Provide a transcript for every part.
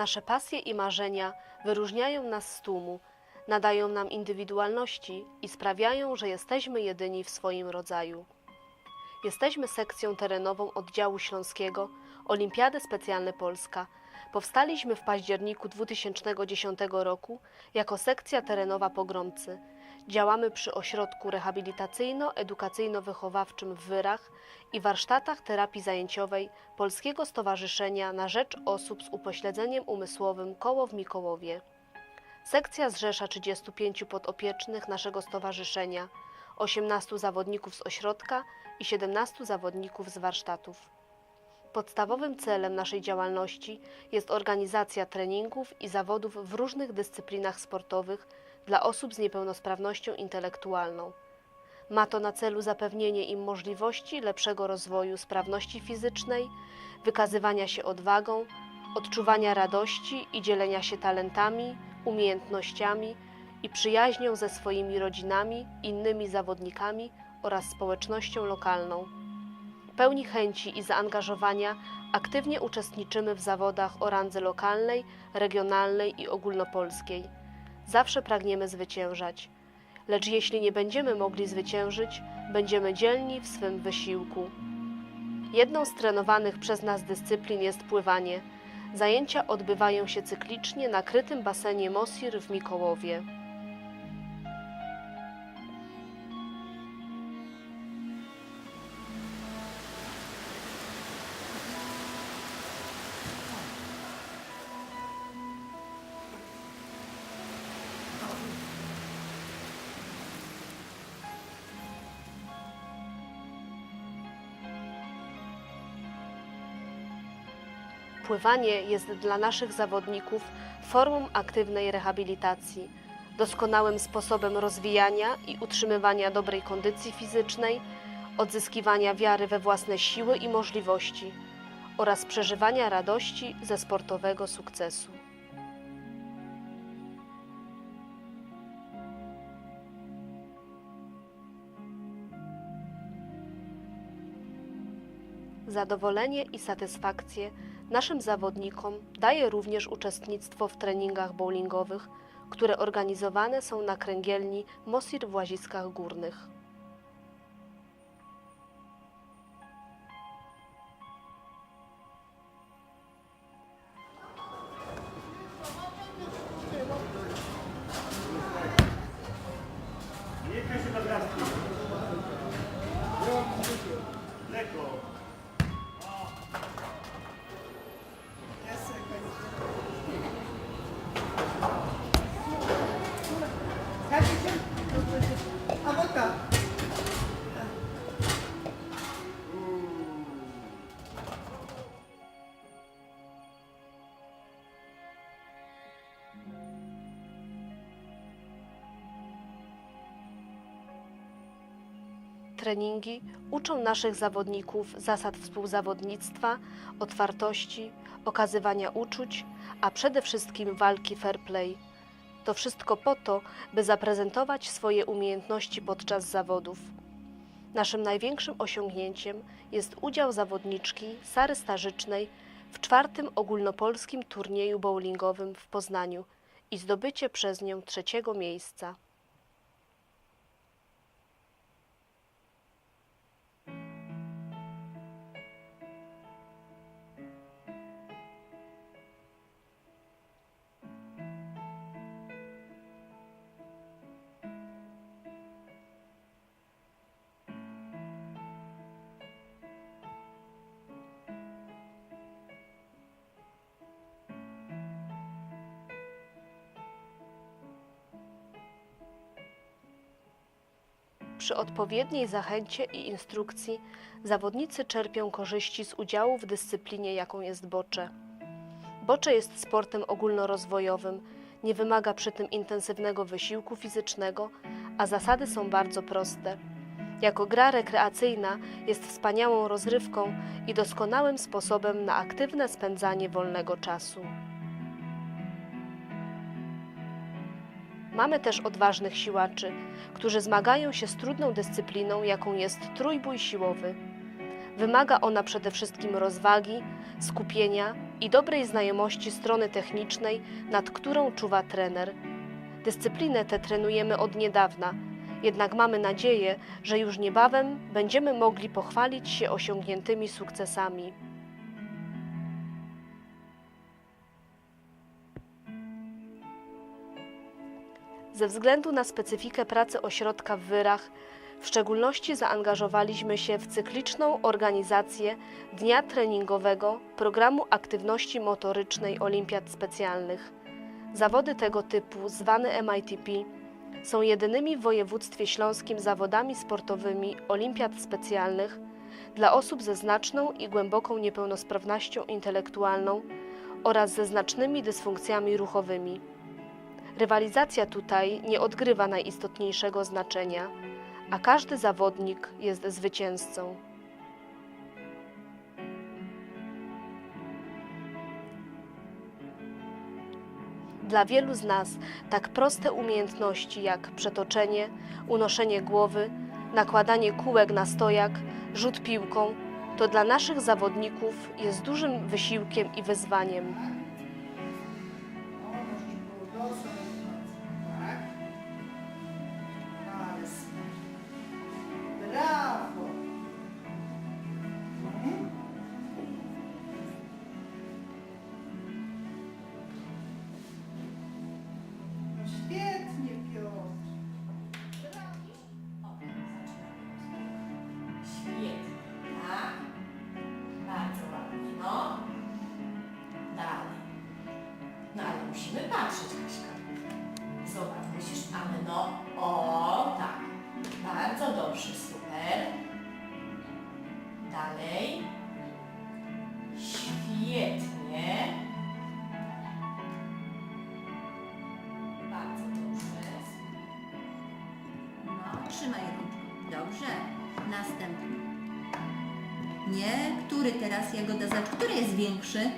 Nasze pasje i marzenia wyróżniają nas z tłumu, nadają nam indywidualności i sprawiają, że jesteśmy jedyni w swoim rodzaju. Jesteśmy sekcją terenową oddziału śląskiego Olimpiady Specjalne Polska. Powstaliśmy w październiku 2010 roku jako sekcja terenowa Pogromcy. Działamy przy ośrodku rehabilitacyjno-edukacyjno-wychowawczym w Wyrach i warsztatach terapii zajęciowej Polskiego Stowarzyszenia na Rzecz Osób z Upośledzeniem Umysłowym Koło w Mikołowie. Sekcja zrzesza 35 podopiecznych naszego stowarzyszenia, 18 zawodników z ośrodka i 17 zawodników z warsztatów. Podstawowym celem naszej działalności jest organizacja treningów i zawodów w różnych dyscyplinach sportowych dla osób z niepełnosprawnością intelektualną. Ma to na celu zapewnienie im możliwości lepszego rozwoju sprawności fizycznej, wykazywania się odwagą, odczuwania radości i dzielenia się talentami, umiejętnościami i przyjaźnią ze swoimi rodzinami, innymi zawodnikami oraz społecznością lokalną. Pełni chęci i zaangażowania aktywnie uczestniczymy w zawodach o randze lokalnej, regionalnej i ogólnopolskiej. Zawsze pragniemy zwyciężać, lecz jeśli nie będziemy mogli zwyciężyć, będziemy dzielni w swym wysiłku. Jedną z trenowanych przez nas dyscyplin jest pływanie. Zajęcia odbywają się cyklicznie na krytym basenie Mosir w Mikołowie. Pływanie jest dla naszych zawodników formą aktywnej rehabilitacji, doskonałym sposobem rozwijania i utrzymywania dobrej kondycji fizycznej, odzyskiwania wiary we własne siły i możliwości oraz przeżywania radości ze sportowego sukcesu. Zadowolenie i satysfakcję naszym zawodnikom daje również uczestnictwo w treningach bowlingowych, które organizowane są na kręgielni Mosir w Łaziskach Górnych. Treningi uczą naszych zawodników zasad współzawodnictwa, otwartości, okazywania uczuć, a przede wszystkim walki fair play. To wszystko po to, by zaprezentować swoje umiejętności podczas zawodów. Naszym największym osiągnięciem jest udział zawodniczki Sary Starzycznej w czwartym ogólnopolskim turnieju bowlingowym w Poznaniu i zdobycie przez nią trzeciego miejsca. Przy odpowiedniej zachęcie i instrukcji zawodnicy czerpią korzyści z udziału w dyscyplinie, jaką jest bocze. Bocze jest sportem ogólnorozwojowym, nie wymaga przy tym intensywnego wysiłku fizycznego, a zasady są bardzo proste. Jako gra rekreacyjna jest wspaniałą rozrywką i doskonałym sposobem na aktywne spędzanie wolnego czasu. Mamy też odważnych siłaczy, którzy zmagają się z trudną dyscypliną, jaką jest trójbój siłowy. Wymaga ona przede wszystkim rozwagi, skupienia, i dobrej znajomości strony technicznej, nad którą czuwa trener. Dyscyplinę tę trenujemy od niedawna, jednak mamy nadzieję, że już niebawem będziemy mogli pochwalić się osiągniętymi sukcesami. Ze względu na specyfikę pracy ośrodka w Wyrach, w szczególności zaangażowaliśmy się w cykliczną organizację dnia treningowego programu aktywności motorycznej Olimpiad Specjalnych. Zawody tego typu, zwane MITP, są jedynymi w województwie śląskim zawodami sportowymi Olimpiad Specjalnych dla osób ze znaczną i głęboką niepełnosprawnością intelektualną oraz ze znacznymi dysfunkcjami ruchowymi. Rywalizacja tutaj nie odgrywa najistotniejszego znaczenia, a każdy zawodnik jest zwycięzcą. Dla wielu z nas tak proste umiejętności jak przetoczenie, unoszenie głowy, nakładanie kółek na stojak, rzut piłką, to dla naszych zawodników jest dużym wysiłkiem i wyzwaniem. Dalej. Świetnie. Bardzo dobrze. No, trzymaj rączką. Dobrze. Następny. Nie, który teraz Jagoda zacz? Który jest większy?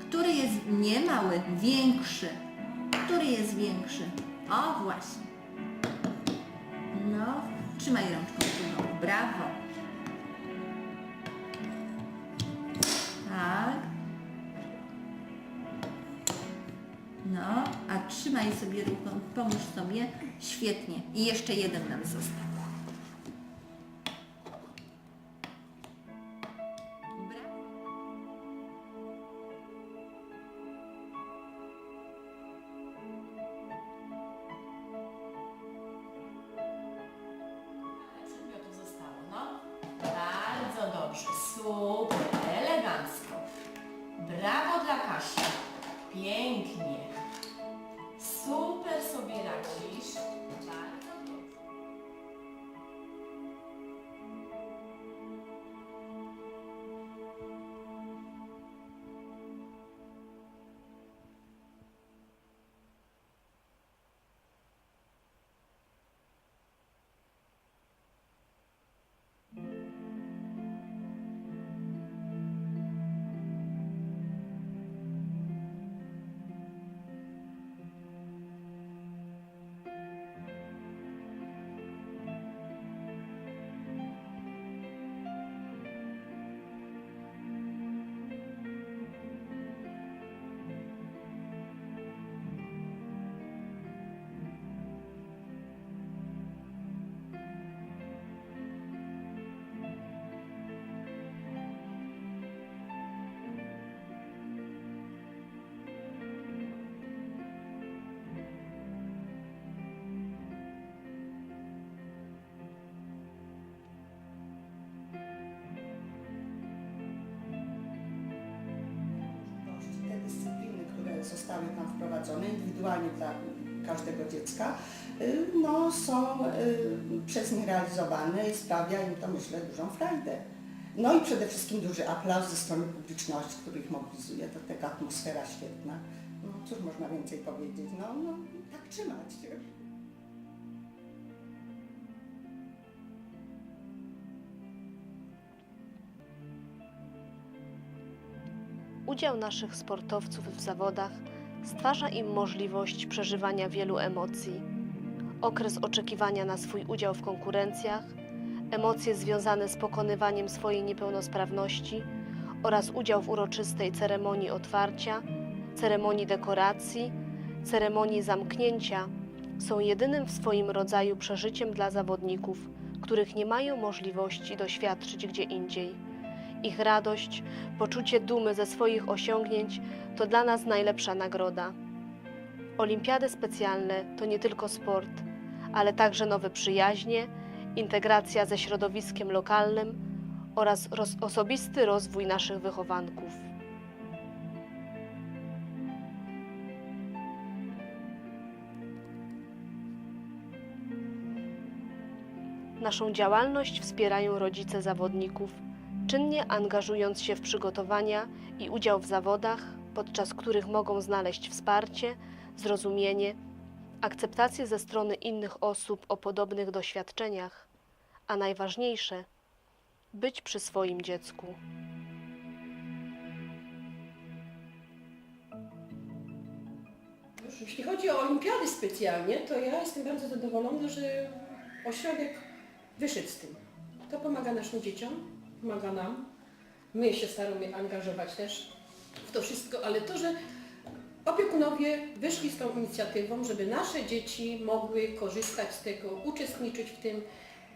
Który jest nie mały, większy? Który jest większy? O, właśnie. No, trzymaj rączką. Brawo. Trzymaj sobie ruką, pomóż sobie. Świetnie. I jeszcze jeden nam został. No. Super, elegancko. Brawo dla Kasi. Pięknie. Super sobie radzisz. Bardzo zostały tam wprowadzone indywidualnie dla każdego dziecka, y, no, są y, przez nich realizowane i sprawia im to, myślę, dużą frajdę. No i przede wszystkim duży aplauz ze strony publiczności, który ich mobilizuje, to taka atmosfera świetna. No, cóż można więcej powiedzieć, no, no tak trzymać. Udział naszych sportowców w zawodach stwarza im możliwość przeżywania wielu emocji. Okres oczekiwania na swój udział w konkurencjach, emocje związane z pokonywaniem swojej niepełnosprawności oraz udział w uroczystej ceremonii otwarcia, ceremonii dekoracji, ceremonii zamknięcia są jedynym w swoim rodzaju przeżyciem dla zawodników, których nie mają możliwości doświadczyć gdzie indziej. Ich radość, poczucie dumy ze swoich osiągnięć to dla nas najlepsza nagroda. Olimpiady specjalne to nie tylko sport, ale także nowe przyjaźnie, integracja ze środowiskiem lokalnym oraz roz- osobisty rozwój naszych wychowanków. Naszą działalność wspierają rodzice zawodników, czynnie angażując się w przygotowania i udział w zawodach, podczas których mogą znaleźć wsparcie, zrozumienie, akceptację ze strony innych osób o podobnych doświadczeniach, a najważniejsze być przy swoim dziecku. Jeśli chodzi o olimpiady specjalnie, to ja jestem bardzo zadowolona, że ośrodek wyszedł z tym. To pomaga naszym dzieciom, pomaga nam. My się staramy angażować też w to wszystko, ale to, że opiekunowie wyszli z tą inicjatywą, żeby nasze dzieci mogły korzystać z tego, uczestniczyć w tym,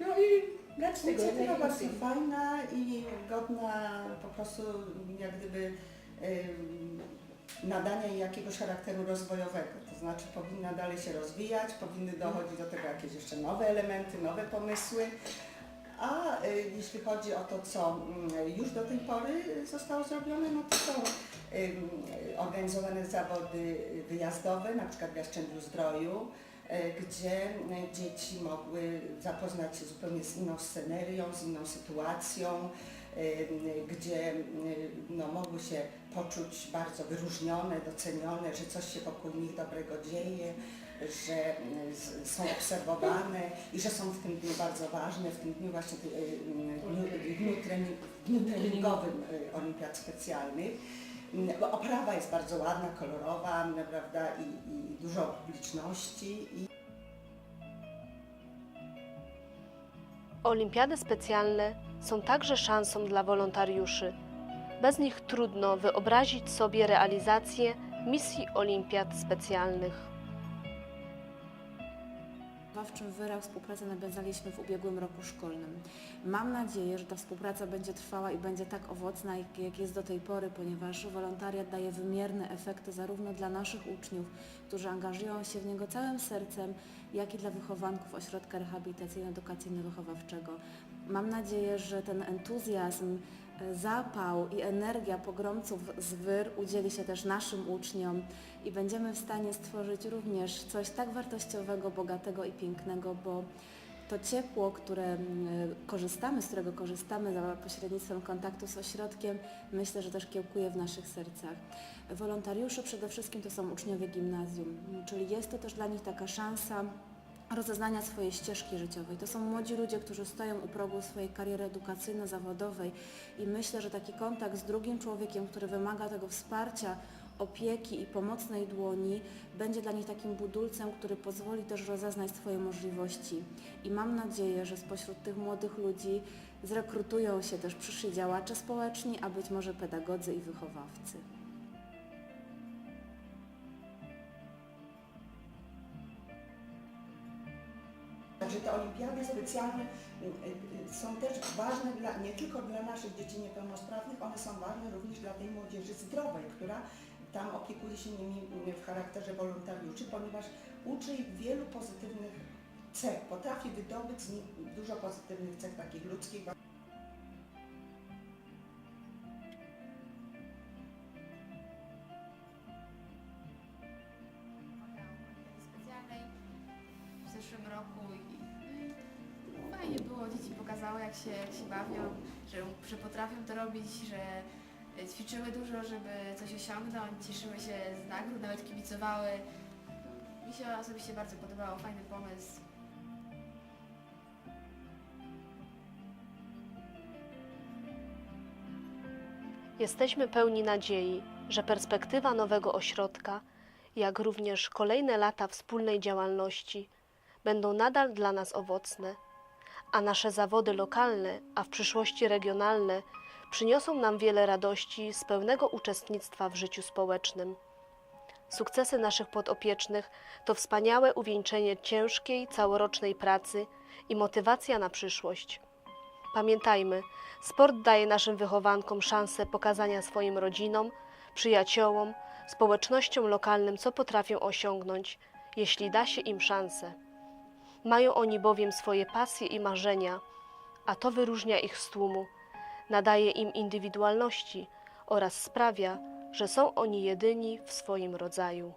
no i brać z tego Inicjatywa bardzo fajna i godna po prostu jak gdyby ym, nadania jej jakiegoś charakteru rozwojowego. To znaczy powinna dalej się rozwijać, powinny dochodzić do tego jakieś jeszcze nowe elementy, nowe pomysły. A y, jeśli chodzi o to, co mm, już do tej pory zostało zrobione, no to są ym, organizowane zawody wyjazdowe, na przykład w Jastrzębiu Zdroju, e, gdzie dzieci mogły zapoznać się zupełnie z inną scenerią, z inną sytuacją, gdzie no, mogły się poczuć bardzo wyróżnione, docenione, że coś się wokół nich dobrego dzieje, że z- są obserwowane i że są w tym dniu bardzo ważne, w tym dniu właśnie e, dniu, dniu, trening, dniu treningowym e, olimpiad specjalnych. Oprawa jest bardzo ładna, kolorowa, prawda, i, i dużo publiczności. I Olimpiady specjalne są także szansą dla wolontariuszy. Bez nich trudno wyobrazić sobie realizację misji olimpiad specjalnych. W czym wyraz współpracę nawiązaliśmy w ubiegłym roku szkolnym. Mam nadzieję, że ta współpraca będzie trwała i będzie tak owocna, jak, jak jest do tej pory, ponieważ wolontariat daje wymierne efekty zarówno dla naszych uczniów, którzy angażują się w niego całym sercem, jak i dla wychowanków Ośrodka Rehabilitacyjno-Edukacyjno-Wychowawczego. Mam nadzieję, że ten entuzjazm, e, zapał i energia pogromców z WYR udzieli się też naszym uczniom i będziemy w stanie stworzyć również coś tak wartościowego, bogatego i pięknego, bo to ciepło, które mm, korzystamy, z którego korzystamy za pośrednictwem kontaktu z ośrodkiem, myślę, że też kiełkuje w naszych sercach. Wolontariusze przede wszystkim to są uczniowie gimnazjum, czyli jest to też dla nich taka szansa rozeznania swojej ścieżki życiowej. To są młodzi ludzie, którzy stoją u progu swojej kariery edukacyjno-zawodowej i myślę, że taki kontakt z drugim człowiekiem, który wymaga tego wsparcia, opieki i pomocnej dłoni będzie dla nich takim budulcem, który pozwoli też rozeznać swoje możliwości. I mam nadzieję, że spośród tych młodych ludzi zrekrutują się też przyszli działacze społeczni, a być może pedagodzy i wychowawcy. Także te olimpiady specjalne y, y, są też ważne dla, nie tylko dla naszych dzieci niepełnosprawnych, one są ważne również dla tej młodzieży zdrowej, która tam opiekuje się nimi w charakterze wolontariuszy, ponieważ uczy ich wielu pozytywnych cech, potrafi wydobyć z nich dużo pozytywnych cech takich ludzkich. Bawią, że, że potrafią to robić, że ćwiczyły dużo, żeby coś osiągnąć, cieszyły się z nagród, nawet kibicowały. Mi się osobiście bardzo podobało, fajny pomysł. Jesteśmy pełni nadziei, że perspektywa nowego ośrodka, jak również kolejne lata wspólnej działalności będą nadal dla nas owocne, a nasze zawody lokalne, a w przyszłości regionalne przyniosą nam wiele radości z pełnego uczestnictwa w życiu społecznym. Sukcesy naszych podopiecznych to wspaniałe uwieńczenie ciężkiej, całorocznej pracy i motywacja na przyszłość. Pamiętajmy, sport daje naszym wychowankom szansę pokazania swoim rodzinom, przyjaciołom, społecznościom lokalnym, co potrafią osiągnąć, jeśli da się im szansę. Mają oni bowiem swoje pasje i marzenia, a to wyróżnia ich z tłumu, nadaje im indywidualności oraz sprawia, że są oni jedyni w swoim rodzaju.